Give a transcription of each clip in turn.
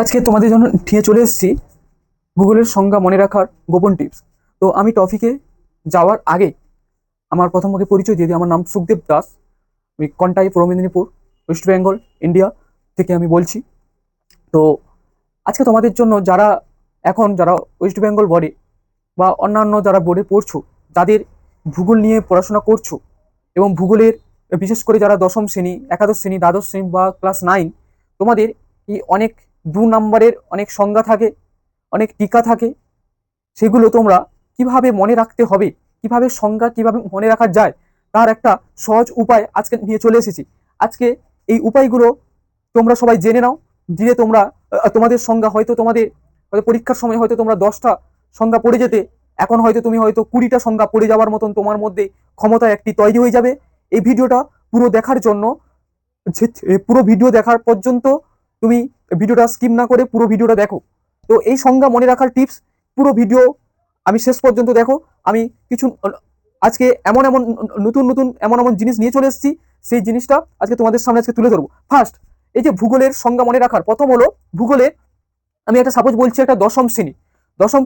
আজকে তোমাদের জন্য নিয়ে চলে এসেছি গুগলের সংজ্ঞা মনে রাখার গোপন টিপস। তো আমি টপিকে যাওয়ার আগে আমার প্রথম আগে পরিচয় দিয়ে দিই। আমার নাম সুখদেব দাস। আমি কন্টাই, পূর্ব মেদিনীপুর ওয়েস্ট বেঙ্গল ইন্ডিয়া থেকে আমি বলছি। তো আজকে তোমাদের জন্য যারা এখন যারা ওয়েস্ট বেঙ্গল বোর্ডে বা অন্যান্য যারা বোর্ডে পড়ছো, যাদের ভূগোল নিয়ে পড়াশোনা করছ এবং ভূগোলের বিশেষ করে যারা দশম শ্রেণি, একাদশ শ্রেণি, দ্বাদশ শ্রেণি বা ক্লাস নাইন, তোমাদের এই অনেক দু নম্বরের অনেক সংজ্ঞা থাকে, অনেক টিকা থাকে। সেগুলো তোমরা কীভাবে মনে রাখতে হবে, কীভাবে সংজ্ঞা কীভাবে মনে রাখা যায়, তার একটা সহজ উপায় আজকে নিয়ে চলে এসেছি। আজকে এই উপায়গুলো তোমরা সবাই জেনে নাও। দিয়ে তোমরা তোমাদের সংজ্ঞা হয়তো তোমাদের, হয়তো পরীক্ষার সময় হয়তো তোমরা দশটা সংজ্ঞা পড়ে যেতে, এখন হয়তো তুমি হয়তো কুড়িটা সংজ্ঞা পড়ে যাওয়ার মতন তোমার মধ্যে ক্ষমতা একটি তৈরি হয়ে যাবে। এই ভিডিওটা পুরো দেখার জন্য পুরো ভিডিও দেখার পর্যন্ত তুমি ভিডিওটা স্কিপ না করে পুরো ভিডিওটা দেখো। তো এই সংজ্ঞা মনে রাখার টিপস পুরো ভিডিও আমি শেষ পর্যন্ত দেখো। আমি কিছু আজকে এমন এমন নতুন নতুন এমন এমন জিনিস নিয়ে চলে এসেছি, সেই জিনিসটা আজকে তোমাদের সামনে আজকে তুলে ধরবো। ফার্স্ট এই যে ভূগোলের সংজ্ঞা মনে রাখার, প্রথম হলো ভূগোলে আমি একটা সাপোজ বলছি একটা দশম শ্রেণি। দশম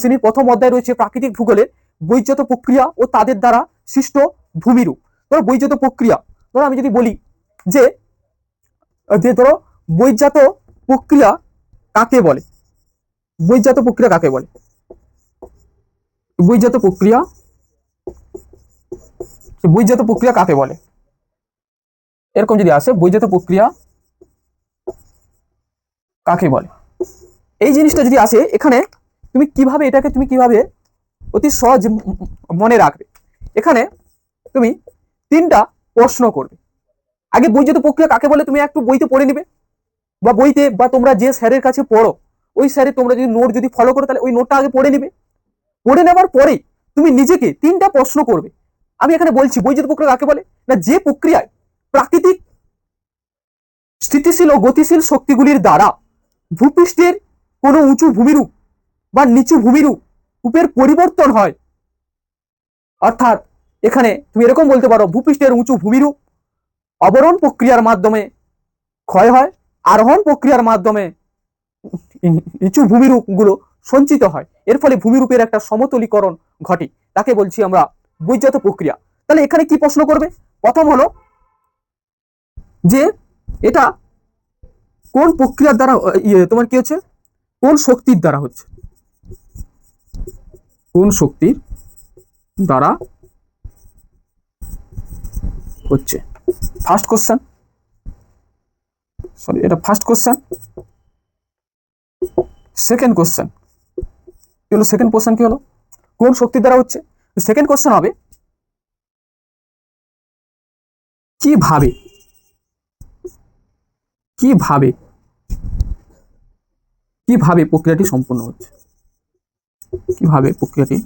শ্রেণির প্রথম অধ্যায় রয়েছে প্রাকৃতিক ভূগোলের বৈজ্যত প্রক্রিয়া ও তাদের দ্বারা সৃষ্ট ভূমিরূপ। ধরো বৈজ্যত প্রক্রিয়া। ধরো আমি যদি বলি যে ধরো বৈজাত প্রক্রিয়া কাকে বলে? বৈজাত প্রক্রিয়া কাকে বলে? বৈজাত প্রক্রিয়া বৈজাত প্রক্রিয়া কাকে বলে? এরকম যদি আসে, বৈজাত প্রক্রিয়া কাকে বলে? এই জিনিসটা যদি আসে, এখানে তুমি কীভাবে এটাকে, তুমি কীভাবে অতি সহজ মনে রাখবে? এখানে তুমি তিনটা প্রশ্ন করবে। আগে বৈজাত প্রক্রিয়া কাকে বলে, তুমি একটু বইতে পড়ে নিবে। বা বইতে বা তোমরা যে স্যারের কাছে পড়ো, ওই স্যারে তোমরা যদি নোট যদি ফলো করো, তাহলে ওই নোটটা আগে পড়ে নেবে। পড়ে নেওয়ার পরে তুমি নিজেকে তিনটা প্রশ্ন করবে। আমি এখানে বলছি বৈদ্যুত প্রক্রিয়া কাকে বলে? না, যে প্রক্রিয়ায় প্রাকৃতিক স্থিতিশীল ও গতিশীল শক্তিগুলির দ্বারা ভূপৃষ্ঠের কোনো উঁচু ভূমিরূপ বা নিচু ভূমিরূপ রূপের পরিবর্তন হয়। অর্থাৎ এখানে তুমি এরকম বলতে পারো, ভূপৃষ্ঠের উঁচু ভূমিরূপ অবরণ প্রক্রিয়ার মাধ্যমে ক্ষয় হয়। আরোহণ প্রক্রিয়ার মাধ্যমে নিচু ভূমিরূপগুলো সঞ্চিত হয়। এর ফলে ভূমিরূপের একটা সমতলীকরণ ঘটে। তাকে বলছি আমরা বৈজাত প্রক্রিয়া। তাহলে এখানে কি প্রশ্ন করবে? প্রথম হলো যে এটা কোন প্রক্রিয়ার দ্বারা ইয়ে তোমার কি হচ্ছে? কোন শক্তির দ্বারা হচ্ছে? কোন শক্তির দ্বারা হচ্ছে? ফার্স্ট কোশ্চেন সরি এটা ফার্স্ট কোশ্চেন সেকেন্ড কোশ্চেন কি হলো? সেকেন্ড কোশ্চেন কি হলো? কোন শক্তির দ্বারা হচ্ছে? সেকেন্ড কোশ্চেন হবে কীভাবে কীভাবে কীভাবে প্রক্রিয়াটি সম্পূর্ণ হচ্ছে? কীভাবে প্রক্রিয়াটি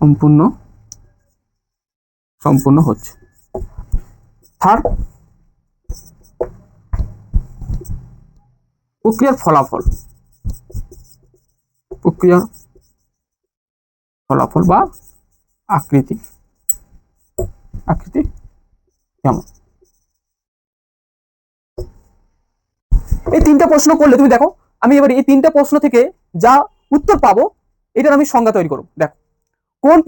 সম্পূর্ণ সম্পূর্ণ হচ্ছে? থার্ড প্রক্রিয়ার ফলাফল। প্রক্রিয়ার ফলাফল বা আকৃতি। আকৃতি কেমন? এই তিনটা প্রশ্ন করলে তুমি দেখো, আমি এবার এই তিনটা প্রশ্ন থেকে যা উত্তর পাবো, এটার আমি সংজ্ঞা তৈরি করব। দেখো, কোন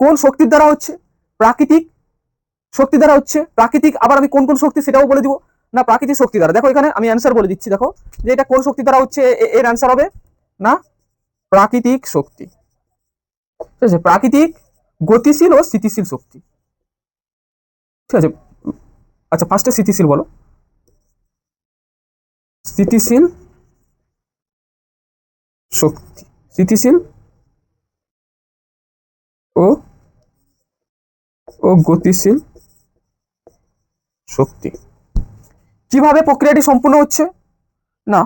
কোন শক্তির দ্বারা হচ্ছে প্রাকৃতিক শক্তি দ্বারা হচ্ছে প্রাকৃতিক, আবার আমি কোন কোন শক্তি সেটাও বলে দিব। না, প্রাকৃতিক শক্তি দ্বারা দেখো, এখানে আমি অ্যান্সার বলে দিচ্ছি, দেখো, যে এটা কোন শক্তি দ্বারা হচ্ছে এর অ্যান্সার হবে? না? প্রাকৃতিক শক্তি। ঠিক আছে, প্রাকৃতিক, গতিশীল ও স্থিতিশীল শক্তি। ঠিক আছে আচ্ছা ফার্স্টে স্থিতিশীল বলো। স্থিতিশীল শক্তি। স্থিতিশীল ও ও গতিশীল শক্তি কীভাবে প্রক্রিয়াটি সম্পূর্ণ হচ্ছে? না।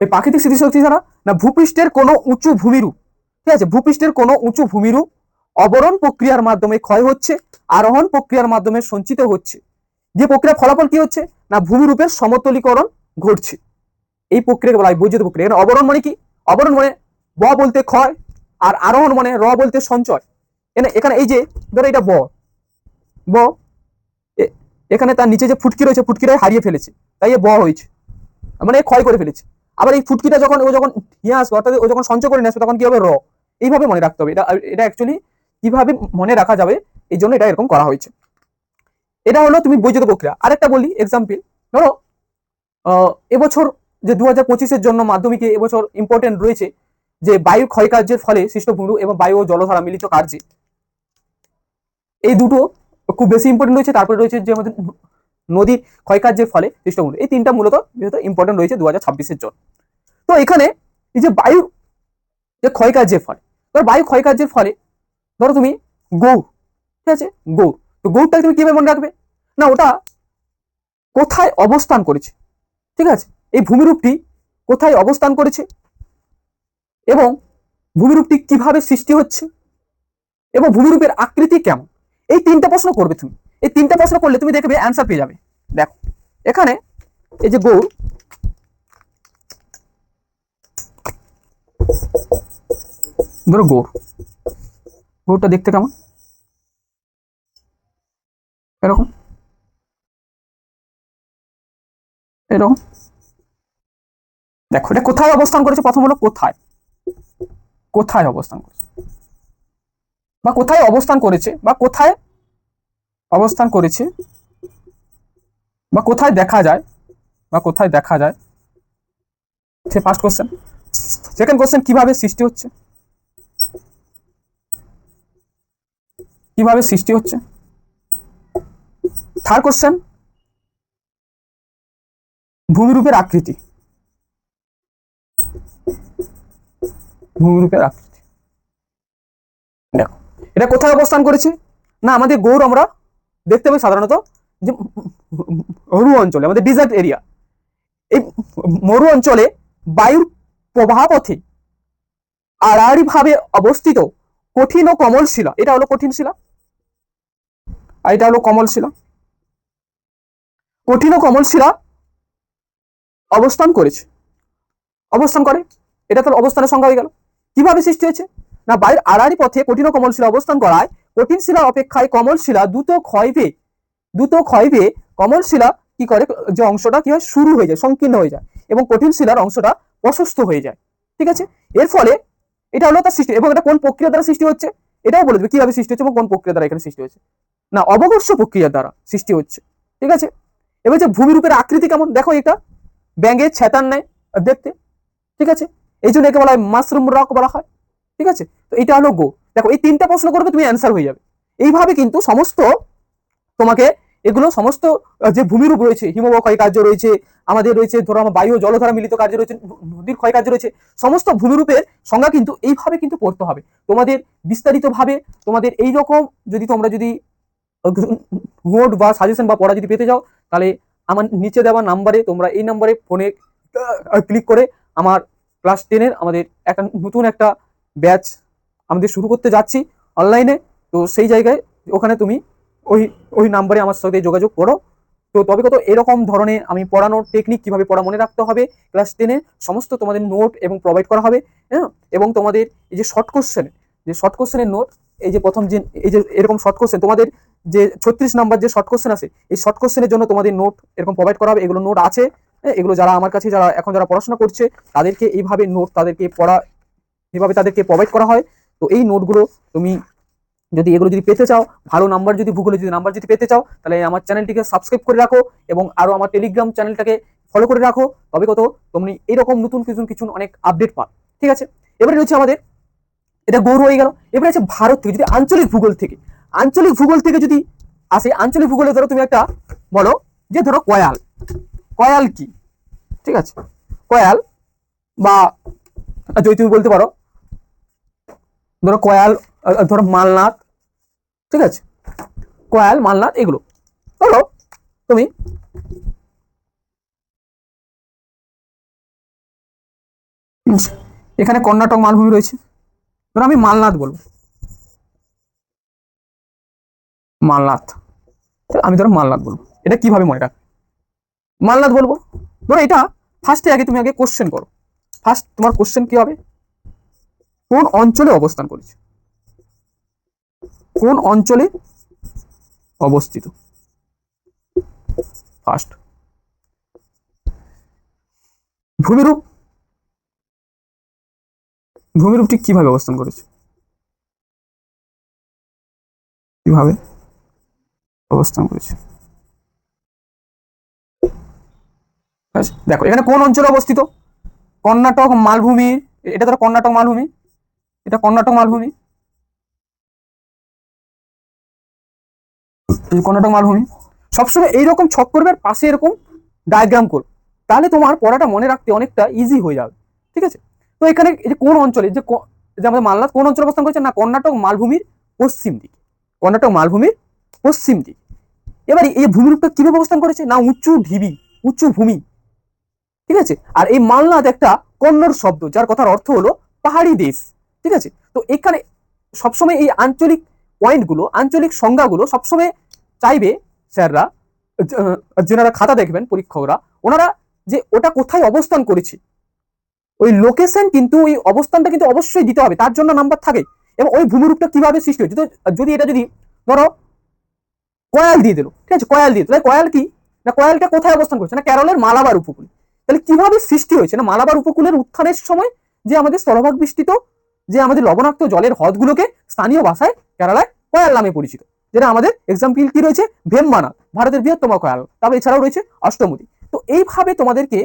এই প্রাকৃতিক স্থিতিশক্তি ছাড়া না, ভূপৃষ্ঠের কোনো উঁচু ভূমিরূপ। ঠিক আছে, ভূপৃষ্ঠের কোনো উঁচু ভূমিরূপ অবরণ প্রক্রিয়ার মাধ্যমে ক্ষয় হচ্ছে, আরোহণ প্রক্রিয়ার মাধ্যমে সঞ্চিত হচ্ছে। যে প্রক্রিয়ার ফলাফল কি হচ্ছে? না, ভূমিরূপের সমতলীকরণ ঘটছে। এই প্রক্রিয়াকে বলা হয় বৈদ্যুতিক প্রক্রিয়া। অবরণ মানে কি? অবরণ মানে ব বলতে ক্ষয়, আর আরোহণ মানে র বলতে সঞ্চয়। এখানে এই যে, ধরো এটা ব। ব এখানে তার নিচে যে ফুটকি রয়েছে, ফুটকিটাই হারিয়ে ফেলেছে, তাই এ ব হয়েছে। মানে ক্ষয় করে ফেলেছে। আবার এই ফুটকিটা যখন, ও যখন নিয়ে আসবে, অর্থাৎ ও যখন সঞ্চয় করে নিয়ে আসবে, তখন কি হবে? র। এইভাবে মনে রাখতে হবে। এটা এটা অ্যাকচুয়ালি কীভাবে মনে রাখা যাবে, এই জন্য এটা এরকম করা হয়েছে। এটা হলো তুমি বৈদ্যুত প্রক্রিয়া। আরেকটা বলি এক্সাম্পল ধরো এবছর যে দু হাজার পঁচিশের জন্য মাধ্যমিকে এবছর ইম্পর্টেন্ট রয়েছে যে বায়ু ক্ষয়কার্যের ফলে সৃষ্ট ভূমি এবং বায়ু ও জলধারা মিলিত কার্যে, এই দুটো খুব বেশি ইম্পর্টেন্ট রয়েছে, তারপরে রয়েছে যে আমাদের নদীর ক্ষয়কার্যের ফলে সৃষ্ট ভূমি এই তিনটা মূলত ইম্পর্টেন্ট রয়েছে দু হাজার ছাব্বিশের জন্য। তো এখানে এই যে বায়ু, যে ক্ষয়কার্যের ফলে, ধরো বায়ু ক্ষয়কার্যের ফলে, ধরো তুমি গৌর ঠিক আছে? গৌর তো গৌরটাকে তুমি কীভাবে মনে রাখবে? না, ওটা কোথায় অবস্থান করেছে, ঠিক আছে? এই ভূমিরূপটি কোথায় অবস্থান করেছে এবং ভূমিরূপটি কীভাবে সৃষ্টি হচ্ছে এবং ভূমিরূপের আকৃতি কেমন? এই তিনটা প্রশ্ন করবে তুমি। এই তিনটা প্রশ্ন করলে তুমি দেখবে অ্যান্সার পেয়ে যাবে। দেখো, এখানে এই যে গৌর ধরো গৌর গৌরটা দেখতে কেমন? এরকম। এরকম। দেখো, এটা কোথায় অবস্থান করেছে? প্রথম হলো কোথায়? কোথায় অবস্থান করেছে? বা কোথায় অবস্থান করেছে, বা কোথায় অবস্থান করেছে, বা কোথায় দেখা যায়, বা কোথায় দেখা যায়। সে ফার্স্ট কোশ্চেন সেকেন্ড কোশ্চেন কীভাবে সৃষ্টি হচ্ছে? কীভাবে সৃষ্টি হচ্ছে? থার্ড কোশ্চেন ভূমিরূপের আকৃতি। ভূমিরূপের আকৃতি। দেখো এটা কোথায় অবস্থান করেছে? না, আমাদের গৌর আমরা দেখতে পাই সাধারণত যে মরু অঞ্চলে, আমাদের ডিজার্ট এরিয়া এই মরু অঞ্চলে বায়ুর প্রবাহপথে আড়াআড়ি ভাবে অবস্থিত কঠিন ও কমল শিলা। এটা হলো কঠিন শিলা। আর এটা হলো কমল শিলা। কঠিন ও কমল শিলা অবস্থান করেছে। অবস্থান করে। এটা তো অবস্থানের সংখ্যা হয়ে গেল। কীভাবে সৃষ্টি হয়েছে? না বায়ুর আড়াআড়ি পথে কঠিন ও অবস্থান করায় কঠিন শিলা অপেক্ষায় কমল শিলা দ্রুত ক্ষয় পেয়ে, দ্রুত ক্ষয় পেয়ে কমল শিলা কি করে, যে অংশটা কি হয়, শুরু হয়ে যায়, সংকীর্ণ হয়ে যায় এবং কঠিন শিলার অংশটা প্রশস্ত হয়ে যায়। ঠিক আছে? এর ফলে এটা হলো তার সৃষ্টি এবং এটা কোন প্রক্রিয়া দ্বারা সৃষ্টি হচ্ছে? এটাও বলে দেবে কীভাবে সৃষ্টি হচ্ছে এবং কোন প্রক্রিয়া দ্বারা এখানে সৃষ্টি হচ্ছে। না অবকর্ষ প্রক্রিয়ার দ্বারা সৃষ্টি হচ্ছে। ঠিক আছে? এবার যে ভূমিরূপের আকৃতি কেমন? দেখো এটা। ব্যাঙের ছেতার নেয় দেখতে। ঠিক আছে? এই জন্য একে বলা হয় মাশরুম রক বলা হয়। ঠিক আছে? তো এটা হলো গো দেখো, এই তিনটা প্রশ্ন করবে, তুমি অ্যান্সার হয়ে যাবে। এইভাবে কিন্তু সমস্ত তোমাকে এগুলো সমস্ত যে ভূমিরূপ রয়েছে, হিমবাহ ক্ষয় কার্য রয়েছে, আমাদের রয়েছে, ধরো আমার বায়ু জলধারা মিলিত কার্য রয়েছে নদীর ক্ষয় কার্য রয়েছে, সমস্ত ভূমিরূপের সংজ্ঞা কিন্তু এইভাবে কিন্তু পড়তে হবে। তোমাদের বিস্তারিতভাবে, তোমাদের এই রকম যদি তোমরা যদি নোট বা সাজেশন বা পড়া যদি পেতে যাও তাহলে আমার নিচে দেওয়া নাম্বারে তোমরা এই নাম্বারে ফোনে ক্লিক করে আমার ক্লাস টেনের আমাদের একটা নতুন একটা ব্যাচ আমাদের শুরু করতে যাচ্ছি অনলাইনে তো সেই জায়গায় ওখানে তুমি ওই ওই নাম্বারে আমার সাথে যোগাযোগ করো। তো তবে কত এরকম ধরনের আমি পড়ানোর টেকনিক কীভাবে পড়া মনে রাখতে হবে? ক্লাস টেনে সমস্ত তোমাদের নোট এবং প্রোভাইড করা হবে হ্যাঁ? এবং তোমাদের এই যে শর্ট কোশ্চেনের যে শর্ট কোশ্চেনের নোট এই যে প্রথম যে এই যে এরকম শর্ট কোশ্চেন তোমাদের যে ছত্রিশ নাম্বার যে শর্ট কোশ্চেন আছে এই শর্ট কোশ্চেনের জন্য তোমাদের নোট এরকম প্রোভাইড করা হবে। এগুলো নোট আছে হ্যাঁ, এগুলো যারা আমার কাছে যারা এখন যারা পড়াশোনা করছে তাদেরকে এইভাবে নোট তাদেরকে পড়া যেভাবে তাদেরকে প্রোভাইড করা হয়, তো এই নোটগুলো তুমি যদি এগুলো যদি পেতে চাও, ভালো নাম্বার যদি ভূগোলে যদি নাম্বার যদি পেতে চাও, তাহলে আমার চ্যানেলটিকে সাবস্ক্রাইব করে রাখো এবং আরও আমার টেলিগ্রাম চ্যানেলটাকে ফলো করে রাখো। তবে কত তুমি এরকম নতুন কিছু কিছু অনেক আপডেট পাও ঠিক আছে? এবারে রয়েছে আমাদের, এটা গৌর হয়ে গেল। এবারে আছে ভারত থেকে, যদি আঞ্চলিক ভূগোল থেকে, আঞ্চলিক ভূগোল থেকে যদি আসে, আঞ্চলিক ভূগোলে ধরো তুমি একটা, বলো যে ধরো কয়াল। কয়াল কি? ঠিক আছে? কয়াল বা যদি তুমি বলতে পারো ধরো কয়াল ধরো মালনাথ ঠিক আছে? কয়াল মালনাথ এগুলো। ধরো তুমি এখানে কর্ণাটক মালভূমি রয়েছে। ধরো আমি মালনাথ বলব। মালনাথ আমি ধরো মালনাথ বলব। এটা কীভাবে মনে রাখ মালনাথ বলব। ধরো এটা ফার্স্টে আগে তুমি আগে কোশ্চেন করো। ফার্স্ট তোমার কোশ্চেন কি হবে? কোন অঞ্চলে অবস্থান করেছে? কোন অঞ্চলে অবস্থিত? ফার্স্ট ভূমিরূপ। ভূমিরূপটি কীভাবে অবস্থান করেছে? কীভাবে অবস্থান করেছে? দেখো, এখানে কোন অঞ্চলে অবস্থিত? কর্ণাটক মালভূমি, এটা ধরো কর্ণাটক মালভূমি। এটা কর্ণাটক মালভূমি। কর্ণাটক মালভূমি। সবসময় এইরকম ছক করবে আর পাশে এরকম ডায়াগ্রাম করবে তাহলে তোমার পড়াটা মনে রাখতে অনেকটা ইজি হয়ে যাবে। ঠিক আছে? তো এখানে এই যে কোন অঞ্চলে, যে আমাদের মালদা কোন অঞ্চলে অবস্থান করেছে? না, কর্ণাটক মালভূমির পশ্চিম দিকে। কর্ণাটক মালভূমির পশ্চিম দিকে। এবার এই ভূমিরূপটা কীভাবে অবস্থান করেছে? না, উঁচু ঢিবি, উঁচু ভূমি। ঠিক আছে? আর এই মালনাদ একটা কন্নড় শব্দ, যার কথার অর্থ হলো পাহাড়ি দেশ। ঠিক আছে? তো এখানে সবসময় এই আঞ্চলিক পয়েন্টগুলো আঞ্চলিক সংজ্ঞাগুলো সবসময় চাইবে স্যাররা যেনারা খাতা দেখবেন, পরীক্ষকরা, ওনারা যে ওটা কোথায় অবস্থান করেছে। ওই লোকেশন কিন্তু, ওই অবস্থানটা কিন্তু অবশ্যই দিতে হবে, তার জন্য নাম্বার থাকে। এবং ওই ভূমিরূপটা কীভাবে সৃষ্টি হয়েছে? যদি এটা যদি ধরো কয়াল দিয়ে দিল, ঠিক আছে? কয়াল দিয়ে তাহলে কয়াল কি? না কয়ালটা কোথায় অবস্থান করছে? না কেরলের মালাবার উপকূলে। তাহলে কীভাবে সৃষ্টি হয়েছে? না, মালাবার উপকূলের উত্থানের সময় যে আমাদের স্থলভাগ বিস্তৃত যে আমাদের লবণাক্ত জলের হ্রদগুলোকে স্থানীয় ভাষায় কেরালায় কয়াল নামে পরিচিত, যেটা আমাদের এক্সাম্পল কি রয়েছে? ভেমবানা ভারতের বৃহত্তম কয়াল তারপর এছাড়াও রয়েছে অষ্টমতি তো এইভাবে তোমাদেরকে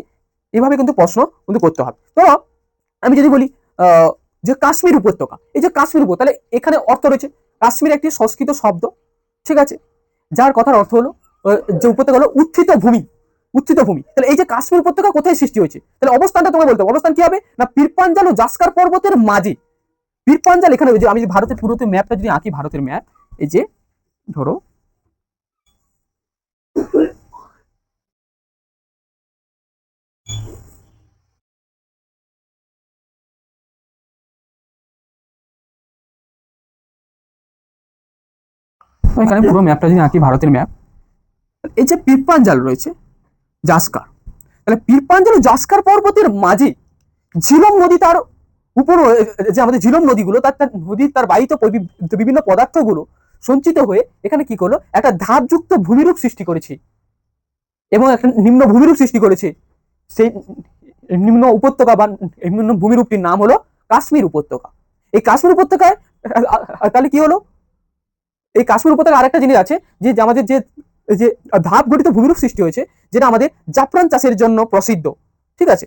এইভাবে কিন্তু প্রশ্ন কিন্তু করতে হবে। তো আমি যদি বলি যে কাশ্মীর উপত্যকা, এই যে কাশ্মীর উপত্যকা, তাহলে এখানে অর্থ রয়েছে। কাশ্মীর একটি সংস্কৃত শব্দ, ঠিক আছে? যার কথার অর্থ হলো যে উপত্যকা হলো উত্থিত ভূমি উত্থিত ভূমি। তাহলে এই যে কাশ্মীর উপত্যকা কোথায় সৃষ্টি হয়েছে? তাহলে অবস্থানটা তোমায় বলতে হবে। অবস্থান কি হবে? না, পীরপাঞ্জাল ও জাস্কার পর্বতের মাঝে। পীরপাঞ্জাল এখানে ওই যে আমি ভারতের পুরোতে ম্যাপটা যদি আঁকি, ভারতের ম্যাপ এই যে, ধরো, এখানে পুরো ম্যাপটা যদি আঁকি, ভারতের ম্যাপ এই যে পীরপাঞ্জাল রয়েছে, জাস্কার। তাহলে পীরপাঞ্জাল ও জাস্কার পর্বতের মাঝে ঝিলম নদী তার উপর যে আমাদের ঝিলম নদীগুলো, তার তার নদীর, তার বাহিত বিভিন্ন পদার্থগুলো সঞ্চিত হয়ে এখানে কি করল? একটা ধাপযুক্ত ভূমিরূপ সৃষ্টি করেছে। এবং একটা নিম্ন ভূমিরূপ সৃষ্টি করেছে। সেই নিম্ন উপত্যকা বা নিম্ন ভূমিরূপটির নাম হলো কাশ্মীর উপত্যকা। এই কাশ্মীর উপত্যকায় তাহলে কি হলো? এই কাশ্মীর উপত্যকা আরেকটা জিনিস আছে যে আমাদের যে যে ধাপ গঠিত ভূমিরূপ সৃষ্টি হয়েছে, যেটা আমাদের জাফরান চাষের জন্য প্রসিদ্ধ। ঠিক আছে?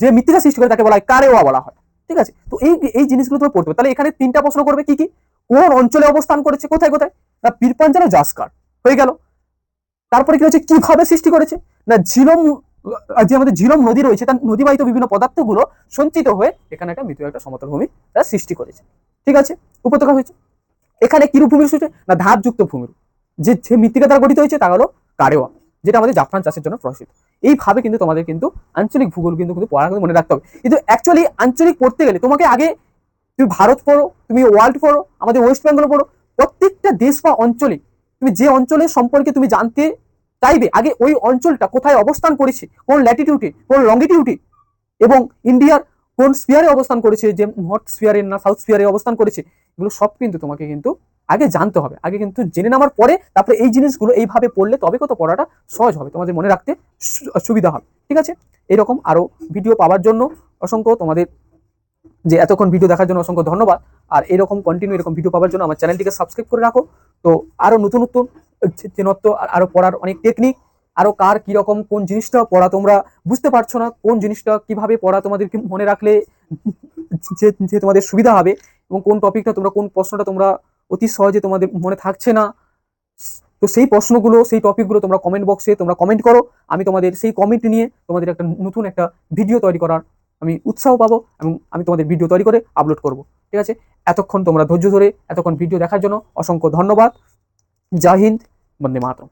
যে মৃত্তিকা সৃষ্টি করে তাকে বলা হয় কারেওয়া বলা হয়। ঠিক আছে? তো এই এই জিনিসগুলো তুমি পড়তে তাহলে এখানে তিনটা প্রশ্ন করবে কি কি? কোন অঞ্চলে অবস্থান করেছে? কোথায় কোথায়? না পীরপাঞ্জাল জাসকার? হয়ে গেল। তারপরে কি হচ্ছে কীভাবে সৃষ্টি করেছে? না, ঝিলম যে আমাদের ঝিলম নদী রয়েছে, তার নদীবাহিত বিভিন্ন পদার্থগুলো সঞ্চিত হয়ে এখানে একটা মৃত্যু একটা সমতল ভূমি তারা সৃষ্টি করেছে। ঠিক আছে? উপত্যকা হয়েছে। এখানে কিরূপ ভূমির সৃষ্টি না ধাপযুক্ত ভূমির। যে যে মৃত্তিকা দ্বারা গঠিত হয়েছে, তা হলো কারেওয়া। যেটা আমাদের জাফরান চাষের জন্য প্রসিদ্ধ। এইভাবে কিন্তু তোমাদের কিন্তু আঞ্চলিক ভূগোল কিন্তু কিন্তু পড়া কিন্তু মনে রাখতে হবে। কিন্তু অ্যাকচুয়ালি আঞ্চলিক পড়তে গেলে তোমাকে আগে তুমি ভারত পড়ো, তুমি ওয়ার্ল্ড পড়ো, আমাদের ওয়েস্ট বেঙ্গল পড়ো, প্রত্যেকটা দেশ বা অঞ্চলে তুমি যে অঞ্চলের সম্পর্কে তুমি জানতে চাইবে, আগে ওই অঞ্চলটা কোথায় অবস্থান করেছে, কোন ল্যাটিটিউডে কোন লঙ্গিটিউডে এবং ইন্ডিয়ার কোন স্পিয়ারে অবস্থান করেছে, যে নর্থ স্পিয়ারে না সাউথ স্পিয়ারে অবস্থান করেছে, এগুলো সব কিন্তু তোমাকে কিন্তু আগে জানতে হবে, আগে কিন্তু জেনে নেওয়ার পরে তারপরে এই জিনিসগুলো এইভাবে পড়লে তবে কত পড়াটা সহজ হবে, তোমাদের মনে রাখতে সুবিধা হবে, ঠিক আছে? এরকম আরও ভিডিও পাওয়ার জন্য অসংখ্য তোমাদের যে এতক্ষণ ভিডিও দেখার জন্য অসংখ্য ধন্যবাদ। আর এরকম কন্টিনিউ এরকম ভিডিও পাওয়ার জন্য আমার চ্যানেলটিকে সাবস্ক্রাইব করে রাখো। তো আরও নতুন নতুন চেনত্ব আর আরও পড়ার অনেক টেকনিক আরও কার কীরকম কোন জিনিসটা পড়া তোমরা বুঝতে পারছ না, কোন জিনিসটা কীভাবে পড়া তোমাদেরকে মনে রাখলে যে তোমাদের সুবিধা হবে এবং কোন টপিকটা তোমরা, কোন প্রশ্নটা তোমরা অতি সহজে তোমাদের মনে থাকছে না। তো সেই প্রশ্নগুলো, সেই টপিকগুলো তোমরা কমেন্ট বক্সে তোমরা কমেন্ট করো। আমি তোমাদের সেই কমেন্ট নিয়ে তোমাদের একটা নতুন একটা ভিডিও তৈরি করার আমি উৎসাহ পাবো এবং আমি তোমাদের ভিডিও তৈরি করে আপলোড করব। ঠিক আছে? এতক্ষণ তোমরা ধৈর্য ধরে এতক্ষণ ভিডিও দেখার জন্য অসংখ্য ধন্যবাদ। জাহিন্দ বন্দে মাতরম।